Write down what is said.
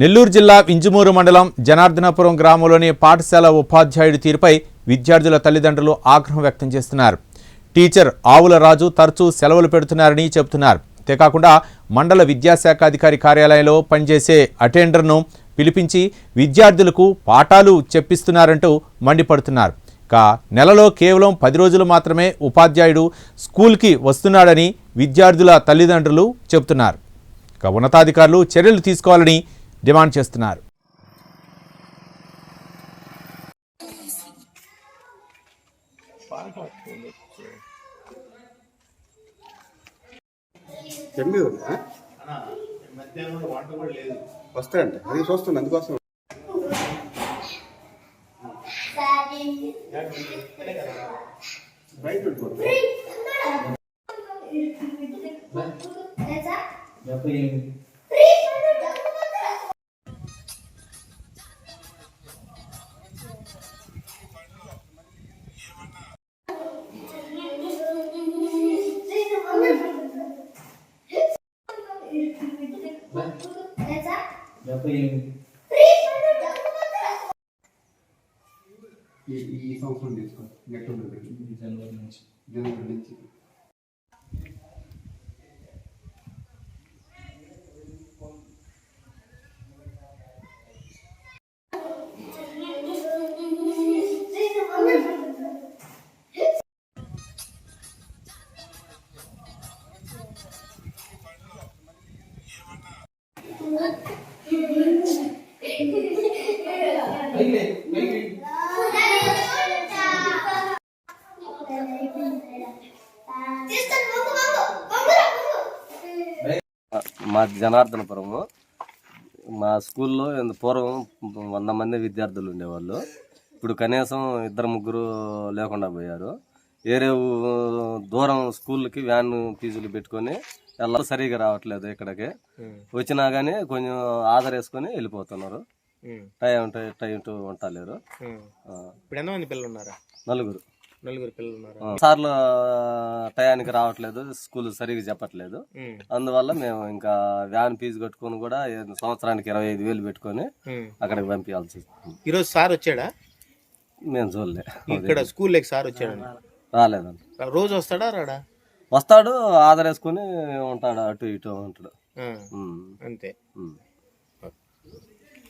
నెల్లూరు జిల్లా ఇంజుమూరు మండలం జనార్దనపురం గ్రామంలోని పాఠశాల ఉపాధ్యాయుడి తీరుపై విద్యార్థుల తల్లిదండ్రులు ఆగ్రహం వ్యక్తం చేస్తున్నారు. టీచర్ ఆవుల రాజు తరచూ సెలవులు పెడుతున్నారని చెబుతున్నారు. అంతేకాకుండా మండల విద్యాశాఖ అధికారి కార్యాలయంలో పనిచేసే అటెండర్ను పిలిపించి విద్యార్థులకు పాఠాలు చెప్పిస్తున్నారంటూ మండిపడుతున్నారు. ఇక నెలలో కేవలం పది రోజులు మాత్రమే ఉపాధ్యాయుడు స్కూల్కి వస్తున్నాడని విద్యార్థుల తల్లిదండ్రులు చెబుతున్నారు. ఇక ఉన్నతాధికారులు చర్యలు తీసుకోవాలని డిమాండ్ చేస్తున్నారు. వస్తాయంట. అది చూస్తున్నా అందుకోసం. బయట ఈ సంవత్సరం తీసుకో. నెట్ జనవరి నుంచి. జనవరి నుంచి. మా జనార్దనపురము మా స్కూల్లో పూర్వం వంద మంది విద్యార్థులు ఉండేవాళ్ళు. ఇప్పుడు కనీసం ఇద్దరు ముగ్గురు లేకుండా పోయారు. వేరే దూరం స్కూల్కి వ్యాన్ ఫీజులు పెట్టుకొని వెళ్ళాలి సరిగా రావట్లేదు ఇక్కడికి. వచ్చినా కానీ కొంచెం ఆధార్ వేసుకొని వెళ్ళిపోతున్నారు. టైం టు- టైం ఉంటలేరు. ఇప్పుడు ఎంతమంది పిల్లలు ఉన్నారా నలుగురు. నలుగురు పిల్లలు ఉన్నారా సార్లు టయానికి రావట్లేదు స్కూల్ సరిగా చెప్పట్లేదు. అందువల్ల మేము ఇంకా వ్యాన్ ఫీజు కట్టుకొని కూడా సంవత్సరానికి ఇరవై ఐదు వేలు పెట్టుకొని. అక్కడికి పంపించాల్సి. ఈరోజు సార్ వచ్చాడా? మేము చూడలే. ఇక్కడ స్కూల్లోకి సార్ వచ్చాడు రాలేదండి రోజు వస్తాడా రాడా? వస్తాడు ఆధార్ వేసుకొని ఉంటాడు అటు ఇటు ఉంటాడు. అంతే.